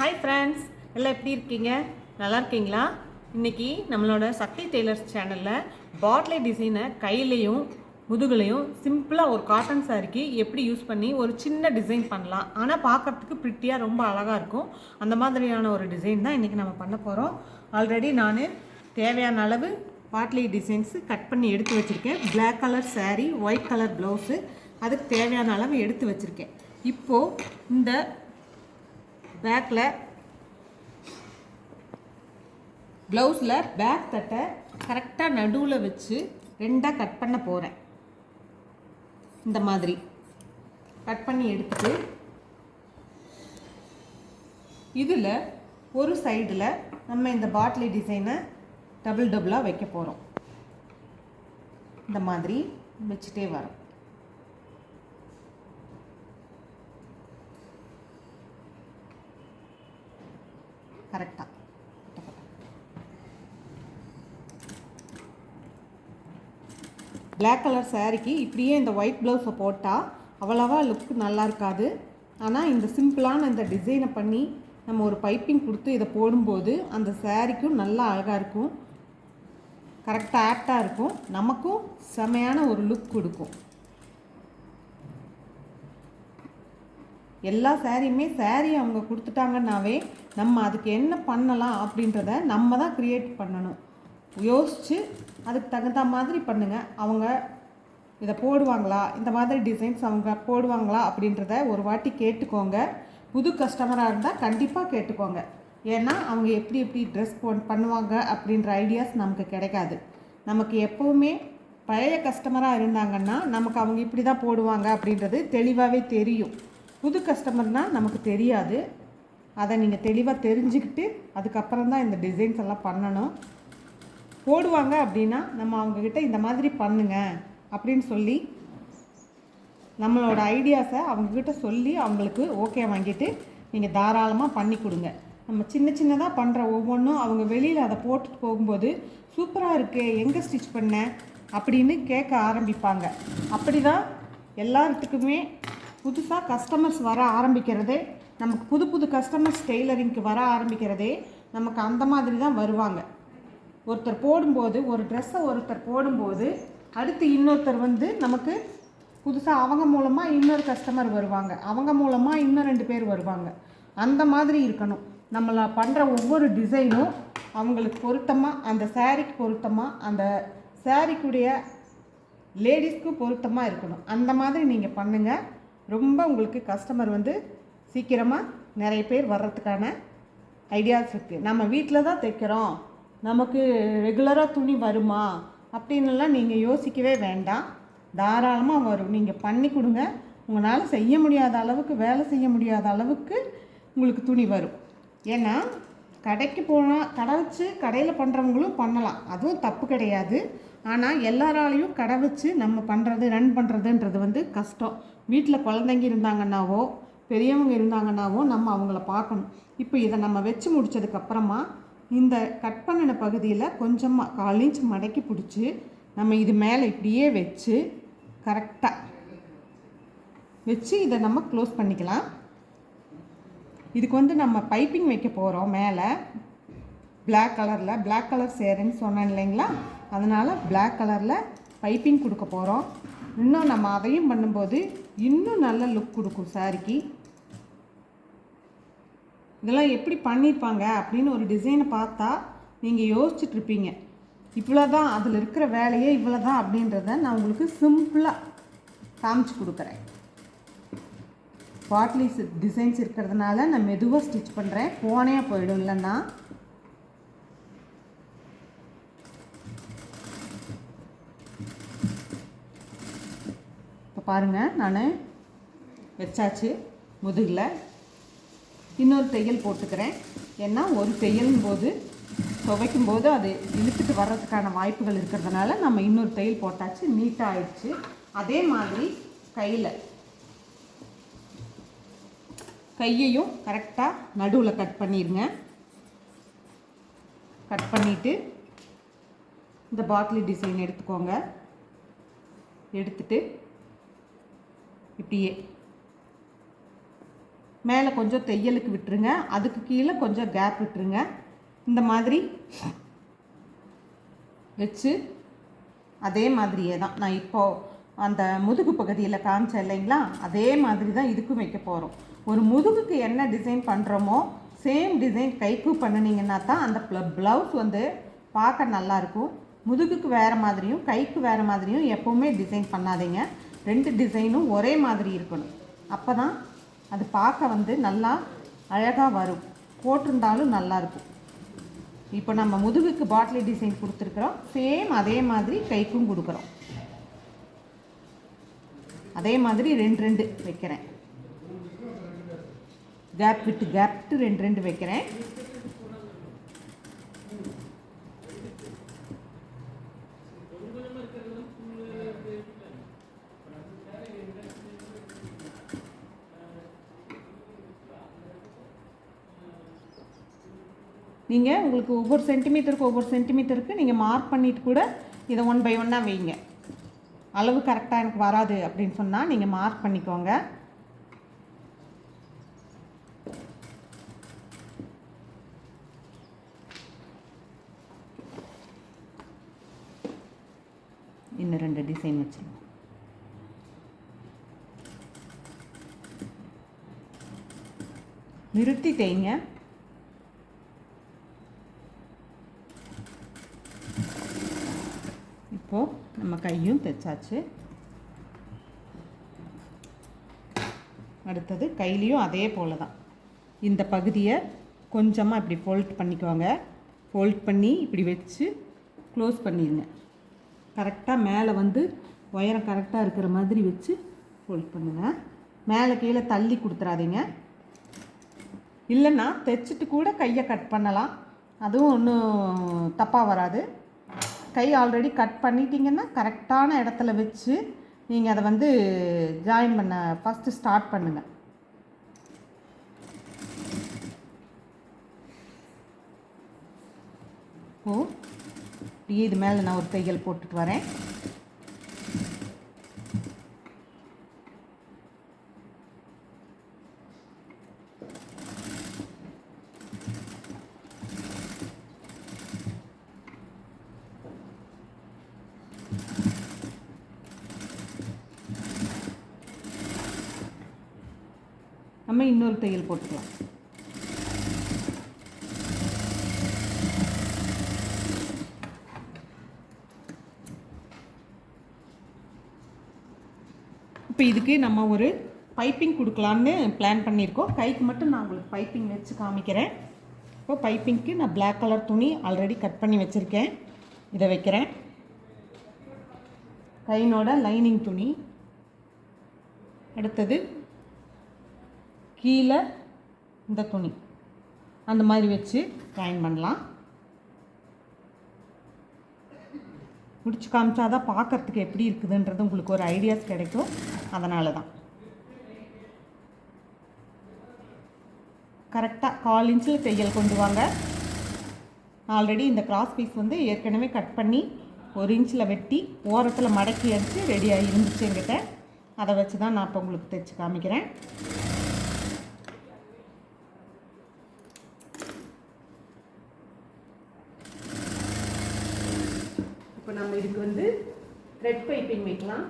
Hi friends எல்லாம் எப்படி இருக்கீங்க? நல்லா இருக்கீங்களா? இன்னைக்கு நம்மளோட சக்தி டெய்லர்ஸ் சேனலில் பாட்லி டிசைனை கையிலையும் முதுகுலையும் சிம்பிளாக ஒரு காட்டன் சாரிக்கு எப்படி யூஸ் பண்ணி ஒரு சின்ன டிசைன் பண்ணலாம். ஆனால் பார்க்கறதுக்கு ப்ரிட்டியாக ரொம்ப அழகாக இருக்கும். அந்த மாதிரியான ஒரு டிசைன் தான் இன்றைக்கி நம்ம பண்ண போகிறோம் ஆல்ரெடி நான் தேவையான அளவு பாட்லி டிசைன்ஸு கட் பண்ணி எடுத்து வச்சுருக்கேன். Black colour sari white colour blouse அதுக்கு தேவையான அளவு எடுத்து வச்சுருக்கேன். இப்போது இந்த பேக்கில் ப்ளவுஸில் பேக் தட்டை கரெக்டாக நடுவில் வச்சு ரெண்டாக கட் பண்ண போகிறேன் இந்த மாதிரி. கட் பண்ணி எடுத்துட்டு இதில் ஒரு சைடில் நம்ம இந்த பாட்லி டிசைனை டபுள் டபுளாக வைக்க போகிறோம் இந்த மாதிரி வச்சுட்டே வரோம். கரெக்டாக பிளாக் கலர் சாரீக்கு இப்படியே இந்த ஒயிட் ப்ளவுஸை போட்டால் அவ்வளவா லுக் நல்லா இருக்காது. ஆனால் இந்த சிம்பிளான இந்த டிசைனை பண்ணி நம்ம ஒரு பைப்பிங் கொடுத்து இதை போடும்போது அந்த சாரீக்கும் நல்லா அழகாக இருக்கும். கரெக்டாக ஆப்டாக இருக்கும். நமக்கும் செமையான ஒரு லுக் கொடுக்கும். எல்லா சாரியுமே சாரி அவங்க கொடுத்துட்டாங்கன்னாவே நம்ம அதுக்கு என்ன பண்ணலாம் அப்படின்றத நம்ம தான் க்ரியேட் பண்ணணும். யோசித்து அதுக்கு தகுந்த மாதிரி பண்ணுங்கள் அவங்க இதை போடுவாங்களா? இந்த மாதிரி டிசைன்ஸ் அவங்க போடுவாங்களா? அப்படின்றத ஒரு வாட்டி கேட்டுக்கோங்க. புது கஸ்டமராக இருந்தால் கண்டிப்பாக கேட்டுக்கோங்க. ஏன்னா அவங்க எப்படி எப்படி ட்ரெஸ் பண்ணுவாங்க அப்படின்ற ஐடியாஸ் நமக்கு கிடைக்காது. நமக்கு எப்போவுமே பழைய கஸ்டமராக இருந்தாங்கன்னா நமக்கு அவங்க இப்படி தான் போடுவாங்க அப்படின்றது தெளிவாகவே தெரியும். புது கஸ்டமர்னால் நமக்கு தெரியாது. அதை நீங்கள் தெளிவாக தெரிஞ்சுக்கிட்டு அதுக்கப்புறம் தான் இந்த டிசைன்ஸ் எல்லாம் பண்ணணும். போடுவாங்க அப்படின்னா நம்ம அவங்கக்கிட்ட இந்த மாதிரி பண்ணுங்க அப்படின்னு சொல்லி நம்மளோட ஐடியாஸை அவங்கக்கிட்ட சொல்லி அவங்களுக்கு ஓகே வாங்கிட்டு நீங்கள் தாராளமாக பண்ணி கொடுங்க. நம்ம சின்ன சின்னதாக பண்ணுற ஒவ்வொன்றும் அவங்க வெளியில் அதை போட்டுட்டு போகும்போது சூப்பராக இருக்கே எங்கே ஸ்டிச் பண்ண? அப்படின்னு கேட்க ஆரம்பிப்பாங்க. அப்படி தான் எல்லாத்துக்குமே புதுசாக கஸ்டமர்ஸ் வர ஆரம்பிக்கிறதே நமக்கு புது புது கஸ்டமர்ஸ் டெய்லரிங்க்கு வர ஆரம்பிக்கிறதே நமக்கு அந்த மாதிரி தான் வருவாங்க. ஒருத்தர் போடும்போது ஒரு ட்ரெஸ்ஸை ஒருத்தர் போடும்போது அடுத்து இன்னொருத்தர் வந்து நமக்கு புதுசாக அவங்க மூலமாக இன்னொரு கஸ்டமர் வருவாங்க. அவங்க மூலமாக இன்னும் ரெண்டு பேர் வருவாங்க. அந்த மாதிரி இருக்கணும். நம்மளை பண்ணுற ஒவ்வொரு டிசைனும் அவங்களுக்கு பொருத்தமாக அந்த சாரீக்கு பொருத்தமாக அந்த சேரீக்குடைய லேடிஸ்க்கு பொருத்தமாக இருக்கணும். அந்த மாதிரி நீங்கள் பண்ணுங்கள் ரொம்ப உங்களுக்கு கஸ்டமர் வந்து சீக்கிரமாக நிறைய பேர் வர்றதுக்கான ஐடியாஸ் இருக்குது நம்ம வீட்டில் தான் தைக்கிறோம். நமக்கு ரெகுலராக துணி வருமா? அப்படின்னுலாம் நீங்கள் யோசிக்கவே வேண்டாம். தாராளமாக வரும். நீங்கள் பண்ணி கொடுங்க. உங்களால் செய்ய முடியாத அளவுக்கு வேலை செய்ய முடியாத அளவுக்கு உங்களுக்கு துணி வரும். ஏன்னா கடைக்கு போனால் கடை வச்சு கடையில் பண்ணுறவங்களும் பண்ணலாம். அதுவும் தப்பு கிடையாது. ஆனால் எல்லாராலையும் கடை வச்சு நம்ம பண்ணுறது ரன் பண்ணுறதுன்றது வந்து கஷ்டம். வீட்டில் குழந்தைங்க இருந்தாங்கன்னாவோ பெரியவங்க இருந்தாங்கன்னாவோ நம்ம அவங்கள பார்க்கணும். இப்போ இதை நம்ம வச்சு முடிச்சதுக்கப்புறமா இந்த கட் பண்ணின பகுதியில் கொஞ்சமாக கால் இன்ச் மடக்கி பிடிச்சி நம்ம இது மேலே இப்படியே வச்சு கரெக்டாக வச்சு இதை நம்ம க்ளோஸ் பண்ணிக்கலாம். இதுக்கு வந்து நம்ம பைப்பிங் வைக்க போகிறோம் மேலே. பிளாக் கலரில் பிளாக் கலர் சேருன்னு சொன்னேன் இல்லைங்களா? அதனால் பிளாக் கலரில் பைப்பிங் கொடுக்க போகிறோம் இன்னும் நம்ம அதையும் பண்ணும்போது இன்னும் நல்ல லுக் கொடுக்கும் சாரிக்கு இதெல்லாம் எப்படி பண்ணியிருப்பாங்க அப்படின்னு ஒரு டிசைனை பார்த்தா நீங்கள் யோசிச்சுட்ருப்பீங்க இவ்வளோ தான் அதில் இருக்கிற வேலையே இவ்வளோ தான் அப்படின்றத நான் உங்களுக்கு சிம்பிளாக காமிச்சு கொடுக்குறேன். பாட்லி டிசைன்ஸ் இருக்கிறதுனால நான் மெதுவாக ஸ்டிச் பண்ணுறேன் போனே போயிடும் இல்லைன்னா இப்போ பாருங்கள் நான் வச்சாச்சு முதுகில். இன்னொரு தையல் போட்டுக்கிறேன். ஏன்னா ஒரு தையலும் போது துவைக்கும் போது அது இழுத்துட்டு வர்றதுக்கான வாய்ப்புகள் இருக்கிறதுனால நம்ம இன்னொரு தையல் போட்டாச்சு நீட்டாக ஆயிடுச்சு. அதே மாதிரி கையில். கையையும் கரெக்டாக நடுவில் கட் பண்ணிடுங்க கட் பண்ணிவிட்டு இந்த பாட்லி டிசைன் எடுத்துக்கோங்க. எடுத்துட்டு இப்படியே. மேலே கொஞ்சம் தையலுக்கு விட்டுருங்க. அதுக்கு கீழே கொஞ்சம் கேப் விட்டுருங்க. இந்த மாதிரி வச்சு அதே மாதிரியே தான். நான் இப்போது அந்த முதுகு பகுதியில் காமிச்சேன் இல்லைங்களா? அதே மாதிரி தான் இதுக்கும் வைக்க போகிறோம் ஒரு முதுகுக்கு என்ன டிசைன் பண்ணுறோமோ சேம் டிசைன் கைக்கும் பண்ணினீங்கன்னா தான் அந்த ப்ளவுஸ் வந்து பார்க்க நல்லாயிருக்கும் முதுகுக்கு வேறு மாதிரியும் கைக்கு வேறு மாதிரியும் எப்போவுமே டிசைன் பண்ணாதீங்க. ரெண்டு டிசைனும் ஒரே மாதிரி இருக்கணும். அப்போ தான் அது பார்க்க வந்து நல்லா அழகாக வரும். போட்டிருந்தாலும் நல்லாயிருக்கும் இப்போ நம்ம முதுகுக்கு பாட்டிலி டிசைன் கொடுத்துருக்குறோம். சேம் அதே மாதிரி கைக்கும் கொடுக்குறோம். அதே மாதிரி ரெண்டு ரெண்டு வைக்கிறேன். கேப் விட்டு கேப் விட்டு ரெண்டு ரெண்டு வைக்கிறேன். நீங்கள் உங்களுக்கு ஒவ்வொரு சென்டிமீட்டருக்கு ஒவ்வொரு சென்டிமீட்டருக்கு நீங்கள் மார்க் பண்ணிட்டு கூட இதை ஒன் பை ஒன்னாக வைங்க. அளவு கரெக்டாக எனக்கு வராது அப்படின்னு சொன்னால் நீங்கள் மார்க் பண்ணிக்கோங்க. இன்னும் ரெண்டு டிசைன் வச்சுருவோம் நிறுத்தி தேய்ங்க இப்போது நம்ம கையும் தைச்சாச்சு. அடுத்தது கையிலையும் அதே போல தான் இந்த பகுதியை கொஞ்சமாக இப்படி ஃபோல்ட் பண்ணிக்கோங்க. ஃபோல்ட் பண்ணி இப்படி வச்சு க்ளோஸ் பண்ணிடுங்க கரெக்டாக மேலே வந்து உயரம் கரெக்டாக இருக்கிற மாதிரி வச்சு ஃபோல்ட் பண்ணுங்கள் மேலே கீழே தள்ளி கொடுத்துறாதீங்க. இல்லைன்னா தைச்சிட்டு கூட கையை கட் பண்ணலாம். அதுவும் ஒன்றும் தப்பாக வராது. கை ஆல்ரெடி கட் பண்ணிட்டீங்கன்னா கரெக்டான இடத்துல வச்சு நீங்கள் அதை வந்து ஜாயின் பண்ண ஃபஸ்ட்டு ஸ்டார்ட் பண்ணுங்கள் ஓ இப்படியே இது மேலே நான் ஒரு தையல் போட்டுட்டு வரேன். நம்ம இன்னொரு தையல் போட்டுக்கலாம். இப்போ இதுக்கு நம்ம ஒரு பைப்பிங் கொடுக்கலான்னு பிளான் பண்ணியிருக்கோம். கைக்கு மட்டும் நான் உங்களுக்கு பைப்பிங் வச்சு காமிக்கிறேன். இப்போ பைப்பிங்க்கு நான் பிளாக் கலர் துணி ஆல்ரெடி கட் பண்ணி வச்சுருக்கேன். இதை வைக்கிறேன். கையினோட லைனிங் துணி. அடுத்தது கீழே இந்த துணி. அந்த மாதிரி வச்சு ஜாயின் பண்ணலாம். முடிச்சு காமிச்சாதான் பார்க்கறதுக்கு எப்படி இருக்குதுன்றது உங்களுக்கு ஒரு ஐடியாஸ் கிடைக்கும். அதனால தான் கரெக்டாக கால் இன்ச்சில் தையல் கொண்டு வாங்க. ஆல்ரெடி இந்த கிராஸ் பீஸ் வந்து ஏற்கனவே கட் பண்ணி ஒரு இன்ச்சில் வெட்டி ஓரத்தில் மடக்கி அடித்து ரெடியாக இருந்துச்சு என்கிட்ட. அதை வச்சு தான் நான் இப்போ உங்களுக்கு தைச்சு காமிக்கிறேன். இப்போ நம்ம இதுக்கு வந்து த்ரெட் பைப்பிங் வைக்கலாம்.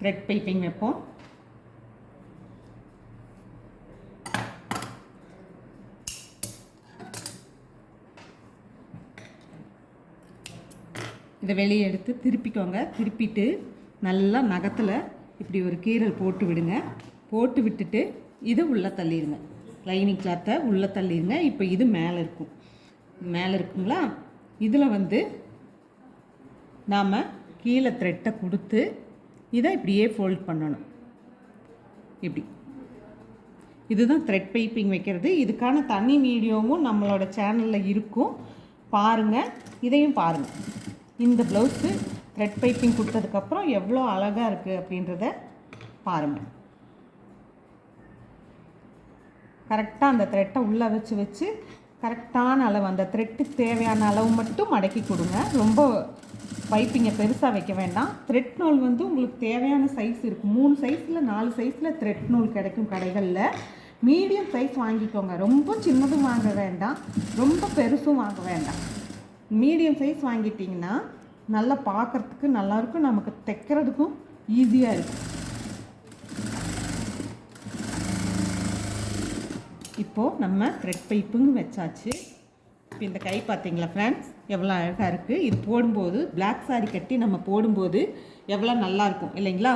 த்ரெட் பைப்பிங் வைப்போம். இதை வெளியே எடுத்து திருப்பிக்கோங்க. திருப்பிட்டு நல்லா நகத்தில் இப்படி ஒரு கீரல் போட்டு விடுங்க. போட்டு விட்டுட்டு இதை உள்ளே தள்ளிடுங்க. லைனிங் கிளாத்தை உள்ளே தள்ளிடுங்க இப்போ இது மேலே இருக்கும். மேலே இருக்குங்களா? இதில் வந்து நாம் கீழே த்ரெட்டை கொடுத்து இதை இப்படியே ஃபோல்ட் பண்ணணும். இப்படி. இதுதான் த்ரெட் பைப்பிங் வைக்கிறது. இதுக்கான தனி வீடியோவும் நம்மளோட சேனலில் இருக்கும். பாருங்கள் இதையும் பாருங்கள் இந்த ப்ளவுஸு த்ரெட் பைப்பிங் கொடுத்ததுக்கப்புறம் எவ்வளோ அழகாக இருக்குது அப்படின்றத பாருங்கள் கரெக்டாக அந்த த்ரெட்டை உள்ளே வச்சு வச்சு கரெக்டான அளவு அந்த த்ரெட்டுக்கு தேவையான அளவு மட்டும் மடக்கி கொடுங்க. ரொம்ப பைப்பிங்கை பெருசாக வைக்க வேண்டாம். த்ரெட் நூல் வந்து உங்களுக்கு தேவையான சைஸ் இருக்குது மூணு சைஸில் நாலு சைஸில் த்ரெட் நூல் கிடைக்கும் கடைகளில். மீடியம் சைஸ் வாங்கிக்கோங்க. ரொம்ப சின்னதும் வாங்க வேண்டாம். ரொம்ப பெருசும் வாங்க வேண்டாம். மீடியம் சைஸ் வாங்கிட்டிங்கன்னா நல்லா பார்க்குறதுக்கு நல்லாயிருக்கும் நமக்கு தைக்கிறதுக்கும் ஈஸியாக இருக்கும். இப்போது நம்ம த்ரெட் பைப்புங்க வச்சாச்சு. இப்போ இந்த கை பார்த்தீங்களா ஃப்ரெண்ட்ஸ் எவ்வளோ அழகாக இருக்குது இது போடும்போது பிளாக் சாரி கட்டி நம்ம போடும்போது எவ்வளோ நல்லாயிருக்கும் இல்லைங்களா?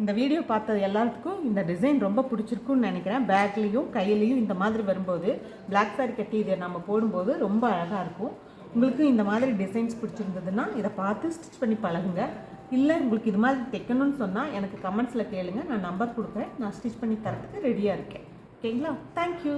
இந்த வீடியோ பார்த்தது எல்லாத்துக்கும் இந்த டிசைன் ரொம்ப பிடிச்சிருக்குன்னு நினைக்கிறேன். பேக்லேயும் கையிலையும் இந்த மாதிரி வரும்போது பிளாக் சாரி கட்டி இதை நம்ம போடும்போது ரொம்ப அழகாக இருக்கும். உங்களுக்கு இந்த மாதிரி டிசைன்ஸ் பிடிச்சிருந்ததுன்னா இதை பார்த்து ஸ்டிச் பண்ணி பழகுங்க. இல்லை உங்களுக்கு இது மாதிரி தைக்கணும்னு சொன்னால் எனக்கு கமெண்ட்ஸில் கேளுங்க. நான் நம்பர் கொடுக்குறேன். நான் ஸ்டிச் பண்ணி தரத்துக்கு ரெடியாக இருக்கேன். ஓகேங்களா தேங்க்யூ